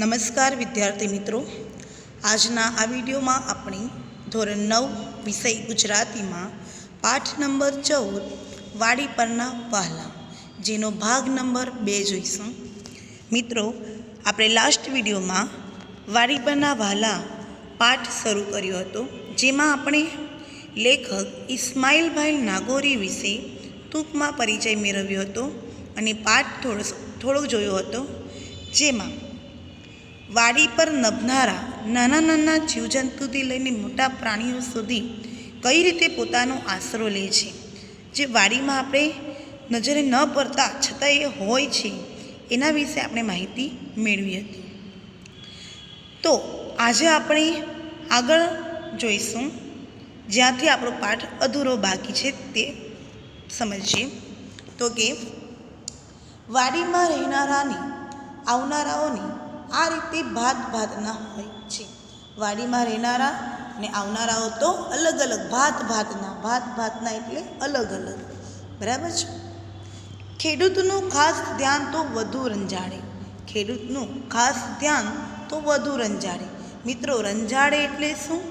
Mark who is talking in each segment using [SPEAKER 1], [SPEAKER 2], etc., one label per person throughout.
[SPEAKER 1] નમસ્કાર વિદ્યાર્થી મિત્રો. આજના આ વિડીયોમાં આપણે ધોરણ નવ વિષય ગુજરાતીમાં પાઠ નંબર ચૌદ વાડી પરના વહાલા, જેનો ભાગ નંબર બે જોઈશું. મિત્રો, આપણે લાસ્ટ વિડીયોમાં વાડી પરના વહાલા પાઠ શરૂ કર્યો હતો, જેમાં આપણે લેખક ઇસ્માઇલભાઈ નાગોરી વિશે ટૂંકમાં પરિચય મેળવ્યો હતો અને પાઠ થોડો થોડો જોયો હતો. જેમાં વાડી પર નભનારા નાના નાના જીવજંતુથી લઈને મોટા પ્રાણીઓ સુધી કઈ રીતે પોતાનો આશરો લે છે? જે વાડીમાં આપણે નજરે ન પડતા છતાં એ હોય છે, એના વિશે આપણે માહિતી મેળવી હતી. તો આજે આપણે આગળ જોઈશું, જ્યાંથી આપણો પાઠ અધૂરો બાકી છે તે સમજીએ. તો કે, વાડીમાં રહેનારાની, આવનારાઓની આ રીતે ભાત ભાતના હોય છે. વાડીમાં રહેનારા ને આવનારાઓ તો અલગ અલગ ભાત ભાતના ભાત ભાતના એટલે અલગ અલગ. બરાબર છે? ખેડૂતનું ખાસ ધ્યાન તો વધુ રંજાડે. ખેડૂતનું ખાસ ધ્યાન તો વધુ રંજાડે. મિત્રો, રંજાડે એટલે શું?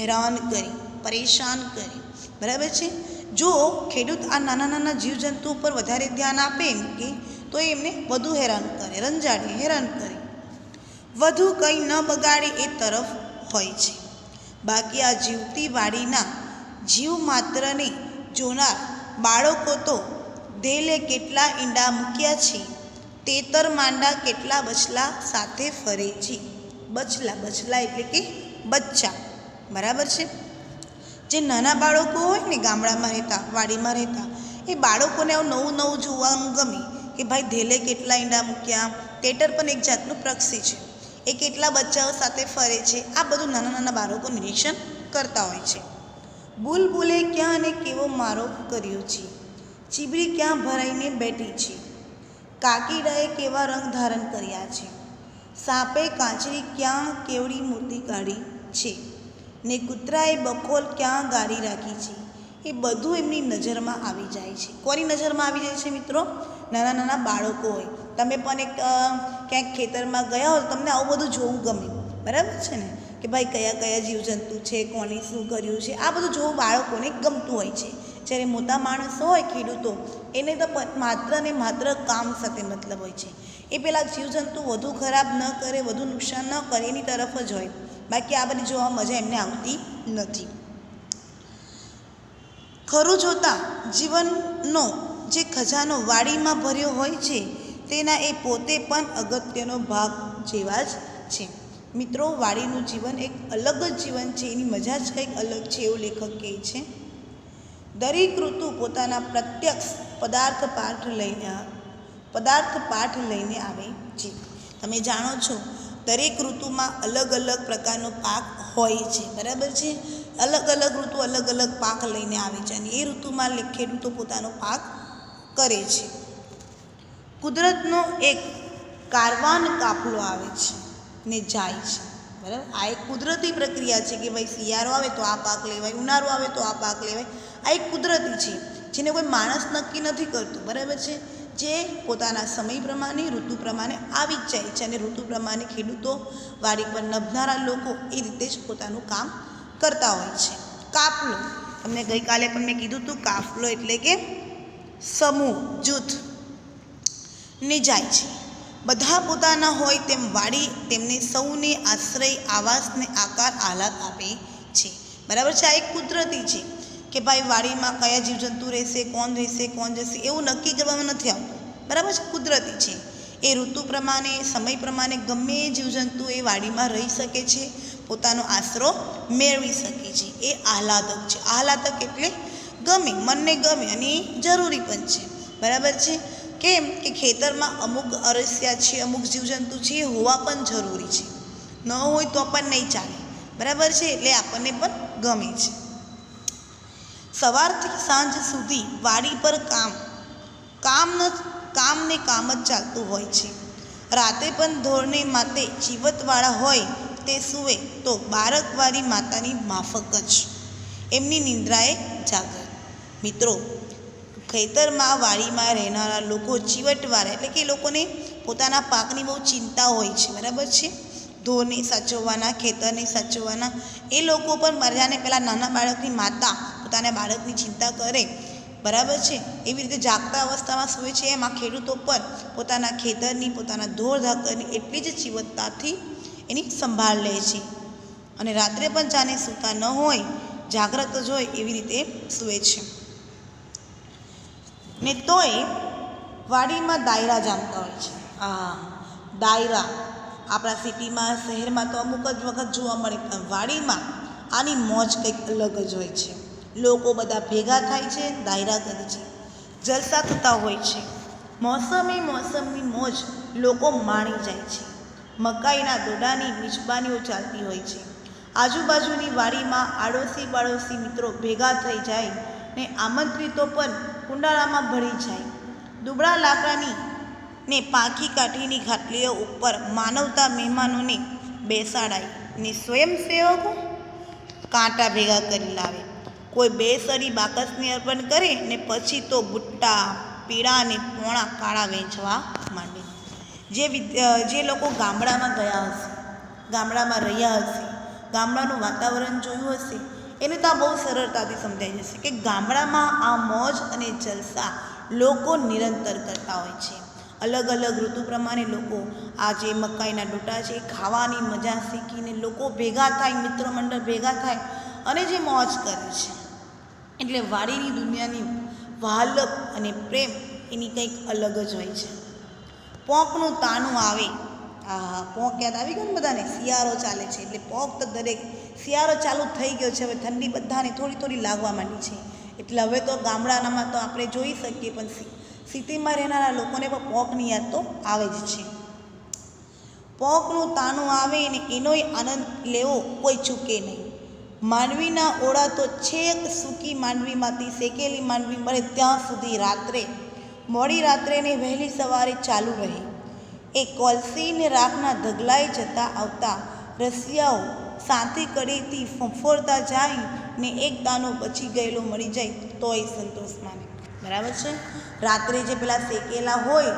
[SPEAKER 1] હેરાન કરી, પરેશાન કરી. બરાબર છે? જો ખેડૂત આ નાના નાના જીવજંતુ ઉપર વધારે ધ્યાન આપે એમ કે, તો એમને વધુ હેરાન કરે, રંજાડે, હેરાન કરે. વધુ કંઈ ન બગાડે એ તરફ હોય છે. બાકી આ જીવતી વાડીના જીવ માત્રને જોનાર બાળકો તો ધેલે કેટલા ઈંડા મૂક્યા છે, તેતર માંડા કેટલા બચલા સાથે ફરે છે. બચલા બચલા એટલે કે બચ્ચા. બરાબર છે? જે નાના બાળકો હોય ને ગામડામાં રહેતા, વાડીમાં રહેતા, એ બાળકોને આવું નવું નવું જોવાનું ગમે કે ભાઈ ધેલે કેટલા ઈંડા મૂક્યા તેટર પણ એક જાતનું પ્રક્ષી છે. એ કેટલા બચ્ચાઓ સાથે ફરે છે? આ બધું નાના નાના બાળકો નિરીક્ષણ કરતા હોય છે. બુલબુલે ક્યાં અને કેવો મારો કર્યો છે? ચીબરી ક્યાં ભરાઈને બેઠી છે? કાકીડાએ કેવા રંગ ધારણ કર્યા છે? સાપે કાંચરી ક્યાં કેવડી મૂર્તિ કાઢી છે? ને કૂતરાએ બખોલ ક્યાં ગાડી રાખી છે? એ બધું એમની નજરમાં આવી જાય છે. કોની નજરમાં આવી જાય છે મિત્રો? નાના નાના બાળકો હોય. તમે પણ એક ક્યાંક ખેતરમાં ગયા હો તમને આવું બધું જોવું ગમે. બરાબર છે ને? કે ભાઈ કયા કયા જીવજંતુ છે, કોણે શું કર્યું છે, આ બધું જોવું બાળકોને ગમતું હોય છે. જ્યારે મોટા માણસો હોય ખેડૂતો, એને તો માત્ર ને માત્ર કામ સાથે મતલબ હોય છે. એ પેલા જીવજંતુ વધુ ખરાબ ન કરે, વધુ નુકસાન ન કરે, એની તરફ જ હોય. બાકી આ બધી જોવા મજા એમને આવતી નથી. ખરું જોતાં જીવનનો જે ખજાનો વાડીમાં ભર્યો હોય છે તેના એ પોતે પણ અગત્યનો ભાગ જેવા જ છે. મિત્રો, વાડીનું જીવન એક અલગ જ જીવન છે, એની મજા જ કંઈક અલગ છે એવું લેખક કહે છે. દરેક ઋતુ પોતાના પ્રત્યક્ષ પદાર્થ પાઠ લઈને, પદાર્થ પાઠ લઈને આવે છે. તમે જાણો છો, દરેક ઋતુમાં અલગ અલગ પ્રકારનો પાક હોય છે, બરાબર છે? અલગ અલગ ઋતુ અલગ અલગ પાક લઈને આવે છે અને એ ઋતુમાં ખેડૂતો પોતાનો પાક કરે છે. કુદરતનો એક કારવાન કાફલો આવે છે ને જાય છે. બરાબર? આ એક કુદરતી પ્રક્રિયા છે કે ભાઈ શિયાળો આવે તો આ પાક લેવાય, ઉનાળો આવે તો આ પાક લેવાય. આ એક કુદરતી છે, જેને કોઈ માણસ નક્કી નથી કરતું. બરાબર છે? જે પોતાના સમય પ્રમાણે, ઋતુ પ્રમાણે આવી જ જાય છે અને ઋતુ પ્રમાણે ખેડૂતો વાડી પર નભનારા લોકો એ રીતે જ પોતાનું કામ કરતા હોય છે. કાફલો. તમને ગઈકાલે પણ મેં કીધું હતું, કાફલો એટલે કે સમૂહ, જૂથ. ને જાય છે. બધા પોતાના હોય તેમ વાડી તેમને સૌને આશ્રય આવાસને આકાર, આહલાદ આપે છે. બરાબર છે? આ એક કુદરતી છે કે ભાઈ વાડીમાં કયા જીવજંતુ રહેશે, કોણ રહેશે, કોણ જશે એવું નક્કી કરવામાં નથી આવતું. બરાબર છે? કુદરતી છે. એ ઋતુ પ્રમાણે, સમય પ્રમાણે ગમે જીવજંતુ એ વાડીમાં રહી શકે છે, પોતાનો આશરો મેળવી શકે છે. એ આહલાદક છે. આહલાદક એટલે ગમે, મનને ગમે અને એ જરૂરી પણ છે. બરાબર છે? કેમ કે ખેતરમાં અમુક અરસ્યા છે, અમુક જીવજંતુ છે, એ હોવા પણ જરૂરી છે. ન હોય તો પણ નહીં ચાલે. બરાબર છે? એટલે આપણને પણ ગમે છે. સવારથી સાંજ સુધી વાડી પર કામ કામ ન કામ ને કામ જ ચાલતું હોય છે. રાતે પણ ધોરણે માતે જીવતવાળા હોય તે સૂવે તો બાળકવાળી માતાની માફક જ. એમની નિંદ્રાએ જાગર. મિત્રો ખેતરમાં, વાડીમાં રહેનારા લોકો, ચીવટવાળા, એટલે કે એ લોકોને પોતાના પાકની બહુ ચિંતા હોય છે, બરાબર છે? ઢોરને સાચવવાના, ખેતરને સાચવવાના, એ લોકો પણ મરજાને પહેલાં નાના બાળકની માતા પોતાના બાળકની ચિંતા કરે, બરાબર છે? એવી રીતે જાગતા અવસ્થામાં સૂવે છે એમાં ખેડૂતો પણ પોતાના ખેતરની, પોતાના ઢોર ધાકરની એટલી જ ચીવટતાથી એની સંભાળ લે છે. અને રાત્રે પણ જાણે સૂતા ન હોય, જાગ્રત જ હોય એવી રીતે સૂવે છે. ને તોય વાડીમાં દાયરા જામતા હોય છે. આ દાયરા આપણા સિટીમાં, શહેરમાં તો અમુક જ વખત જોવા મળે, પણ વાડીમાં આની મોજ કંઈક અલગ જ હોય છે. લોકો બધા ભેગા થાય છે, દાયરા કરે છે, જલસા થતા હોય છે. મોસમે મોસમની મોજ લોકો માણી જાય છે. મકાઈના દોડાની મિજબાનીઓ ચાલતી હોય છે. આજુબાજુની વાડીમાં આડોશી પાડોશી મિત્રો ભેગા થઈ જાય ને આમંત્રિતો પણ કુંડાળામાં ભળી જાય. દુબળા લાકડાની ને પાંખી કાઠીની ખાટલીઓ ઉપર માનવતા મહેમાનોને બેસાડાય ને સ્વયંસેવકો કાંટા ભેગા કરી લાવે. કોઈ બે સરી બાકસને અર્પણ કરે ને પછી તો બુટ્ટા, પીળા અને પોણા કાળા વેચવા માંડે. જે જે લોકો ગામડામાં ગયા હશે, ગામડામાં રહ્યા હશે ગામડાનું વાતાવરણ જોયું હશે, એને તો આ બહુ સરળતાથી સમજાઈ જશે કે ગામડામાં આ મોજ અને જલસા લોકો નિરંતર કરતા હોય છે. અલગ અલગ ઋતુ પ્રમાણે લોકો આ જે મકાઈના ડોટા છે, ખાવાની મજા શીખીને લોકો ભેગા થાય, મિત્ર મંડળ ભેગા થાય અને જે મોજ કરે છે. એટલે વાડીની દુનિયાની વાલક અને પ્રેમ એની કંઈક અલગ જ હોય છે. પોંકનું તાનું આવે આ પોંક યાદ આવી ગયું ને બધાને? શિયાળો ચાલે છે એટલે પોંક તો દરેક શિયાળો ચાલુ થઈ ગયો છે. હવે ઠંડી બધાને થોડી થોડી લાગવા માંડી છે. એટલે હવે તો ગામડાનામાં તો આપણે જોઈ શકીએ, પણ સિટીમાં રહેનારા લોકોને પણ પોંકની યાદ તો આવે જ છે. પોંકનું તાનું આવે ને એનોય આનંદ લેવો કોઈ ચૂકે નહીં. માંડવીના ઓળા તો છેક સૂકી માંડવીમાંથી, શેકેલી માંડવી મળે ત્યાં સુધી રાત્રે. મોડી રાત્રે ને વહેલી સવારે ચાલુ રહે. એ કોલસીને રાખના ધગલાઈ જતા આવતા રસિયાઓ સાથી કડીથી ફંફોરતા જાય ને એક દાનો બચી ગયેલો મળી જાય તોય સંતોષ માને. બરાબર છે? રાત્રે જે પેલા શેકેલા હોય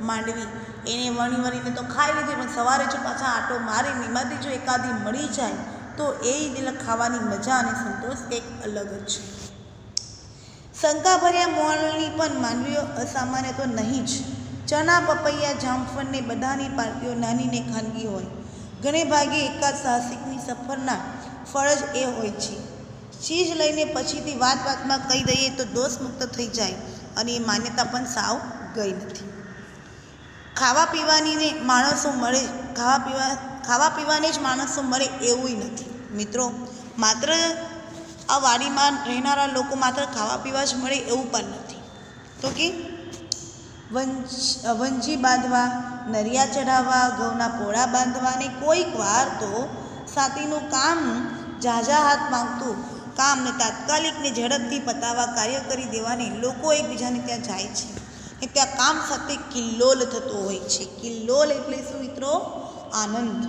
[SPEAKER 1] માંડવી, એને વણી વણીને તો ખાઈ લીધી, પણ સવારે જો પાછા આટો મારીને એમાંથી જો એકાદી મળી જાય, તો એ દિલ ખાવાની મજા અને સંતોષ એક અલગ જ છે. શંકાભર્યા મોલની પણ માનવીઓ અસામાન્ય તો નહીં જ. ચણા પપૈયા, જામફળને બધાની પાર્ટીઓ નાની ને ખાનગી હોય. ઘણે ભાગે એકાદ સાહસિકની સફરના ફરજ એ હોય છે. ચીજ લઈને પછીથી વાત વાતમાં કહી દઈએ તો દોષ મુક્ત થઈ જાય અને એ માન્યતા પણ સાવ ગઈ નથી. ખાવા પીવાની ને માણસો મળે, ખાવા પીવા, ખાવા પીવાને જ માણસો મળે એવું નથી. મિત્રો, માત્ર આ વાડીમાં રહેનારા લોકો માત્ર ખાવા પીવા જ મળે એવું પણ નથી. તો કે વંજ વંજી બાંધવા, નરિયા ચઢાવવા, ઘઉંના પોળા બાંધવા અને કોઈક વાર તો સાતીનું કામ ઝાઝા હાથ માંગતું કામને તાત્કાલિકને ઝડપથી પતાવવા કાર્ય કરી દેવાને લોકો એકબીજાને ત્યાં જાય છે. ને ત્યાં કામ સાથે કિલ્લોલ થતો હોય છે. કિલ્લોલ એટલે શું મિત્રો? આનંદ.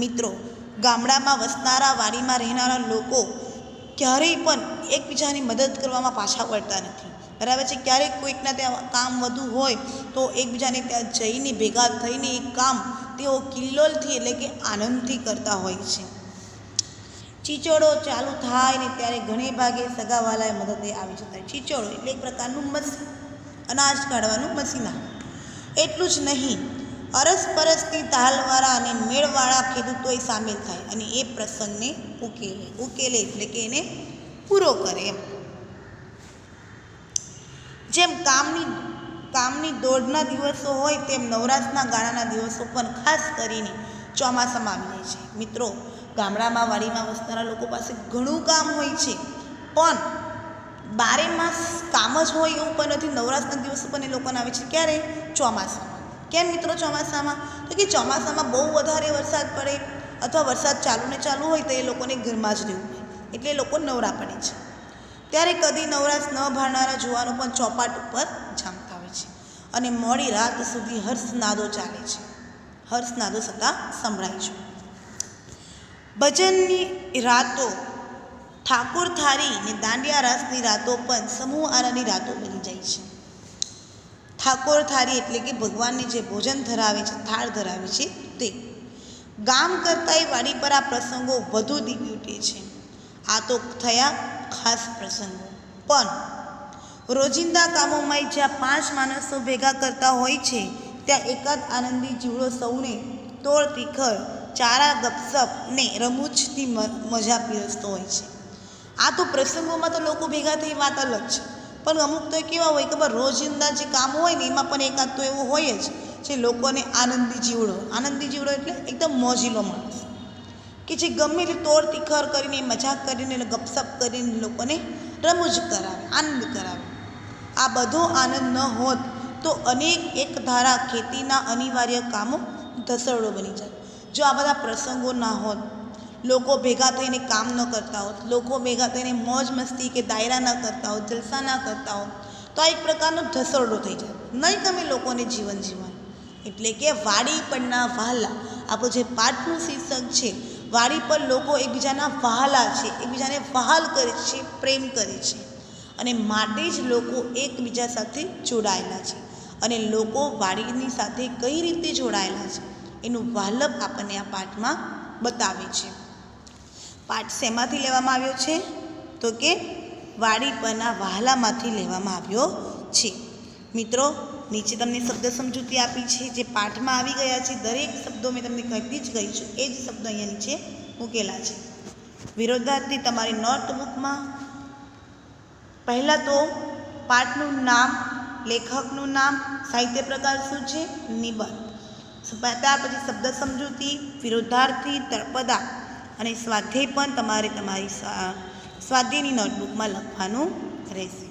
[SPEAKER 1] મિત્રો, ગામડામાં વસનારા, વાડીમાં રહેનારા લોકો ક્યારેય પણ એકબીજાની મદદ કરવામાં પાછા વળતા નથી. બરાબર છે? ક્યારેક કોઈકના ત્યાં કામ વધુ હોય તો એકબીજાને ત્યાં જઈને ભેગા થઈને એ કામ તેઓ કિલ્લોલથી એટલે કે આનંદથી કરતા હોય છે. ચીચોડો ચાલુ થાય ને ત્યારે ઘણે ભાગે સગાવાલાએ મદદે આવી જતા. ચીચોડો એટલે એક પ્રકારનું મશીન અનાજ કાઢવાનું મશીન એટલું જ નહીં અરસપરસની તાલવાળા અને મેળવાળા ખેડૂતોય સામેલ થાય અને એ પ્રસંગને ઉકેલે ઉકેલે એટલે કે એને પૂરો કરે એમ. જેમ કામની કામની દોડના દિવસો હોય, તેમ નવરાશના ગાળાના દિવસો પણ ખાસ કરીને ચોમાસામાં આવી જાય છે. મિત્રો, ગામડામાં, વાડીમાં વસનારા લોકો પાસે ઘણું કામ હોય છે. પણ બારે માસ કામ જ હોય એવું પણ નથી. નવરાશના દિવસો પણ એ લોકોને આવે છે ક્યારે? ચોમાસામાં. કેમ મિત્રો ચોમાસામાં? તો કે ચોમાસામાં બહુ વધારે વરસાદ પડે અથવા વરસાદ ચાલુ ને ચાલુ હોય તો એ લોકોને ઘરમાં જ રહેવું એટલે એ લોકો નવરા પડે છે. ત્યારે કદી નવરાશ ન ભાળનારા જુવાનો પણ ચોપાટ ઉપર જામતા હોય છે અને મોડી રાત સુધી હર્ષનાદો ચાલે છે. હર્ષનાદો સદા સંભળાય છે. ભજનની રાતો ઠાકોર થારી ને દાંડિયા રાસની રાતો પણ સમૂહ આરાની રાતો બની જાય છે. ઠાકોર થારી એટલે કે ભગવાનને જે ભોજન ધરાવે છે, થાળ ધરાવે છે તે. ગામ કરતાંય વાડી પર આ પ્રસંગો વધુ દીપી ઉઠે છે. આ તો થયા ખાસ પ્રસંગો. પણ રોજિંદા કામોમાં જ્યાં પાંચ માણસો ભેગા કરતા હોય છે, ત્યાં એકાદ આનંદી જીવડો સૌને તોડ તીખર ચારા, ગપસપ ને રમૂજથી મજા પીરસતો હોય છે. આ તો પ્રસંગોમાં તો લોકો ભેગા થઈ વાત અલગ છે. પણ અમુક તો કેવા હોય, ખબર રોજિંદા જે કામ હોય ને, એમાં પણ એકાદ તો એવું હોય જ, જે લોકોને આનંદી જીવડો. આનંદી જીવડો એટલે એકદમ મોજીલો માણસ. કે જે ગમે તે તોડ તિખર કરીને, મજાક કરીને ગપસપ કરીને લોકોને રમૂજ કરાવે, આનંદ કરાવે. આ બધો આનંદ ન હોત તો અનેક એક ધારા ખેતીના અનિવાર્ય કામો ધસરડો બની જાય. જો આ બધા પ્રસંગો ના હોત, લોકો ભેગા થઈને કામ ન કરતા હોત, લોકો ભેગા થઈને મોજ મસ્તી કે દાયરા ન કરતા હોત, જલસા ના કરતા હોત, તો આ એક પ્રકારનો ધસરડો થઈ જાય. નહીં ગમે લોકોને જીવન જીવન એટલે કે વાડી પરના વહાલા, આપણું જે પાઠનું શીર્ષક છે વાડી પર લોકો એકબીજાના વહાલા છે, એકબીજાને વહાલ કરે છે, પ્રેમ કરે છે. અને માટે જ લોકો એકબીજા સાથે જોડાયેલા છે. અને લોકો વાડીની સાથે કઈ રીતે જોડાયેલા છે, એનું વાલપ આપણને આ પાઠમાં બતાવે છે. પાઠ શેમાંથી લેવામાં આવ્યો છે? તો કે વાડી પરના વહાલામાંથી લેવામાં આવ્યો છે. મિત્રો નીચે તમને શબ્દ સમજૂતી આપી છે, જે પાઠમાં આવી ગયા છે, દરેક શબ્દો મેં તમને કહેતી જ ગઈ છું. એ જ શબ્દો અહીંયા નીચે મૂકેલા છે. વિરોધાર્થી, તમારી નોટબુકમાં પહેલાં તો પાઠનું નામ, લેખકનું નામ, સાહિત્ય પ્રકાર શું છે? નિબંધ. ત્યાર પછી શબ્દ સમજૂતી, વિરોધાર્થી, તળપદા અને સ્વાધ્યાય પણ તમારે તમારી સ્વા- સ્વાધ્યાયની નોટબુકમાં લખવાનું રહેશે.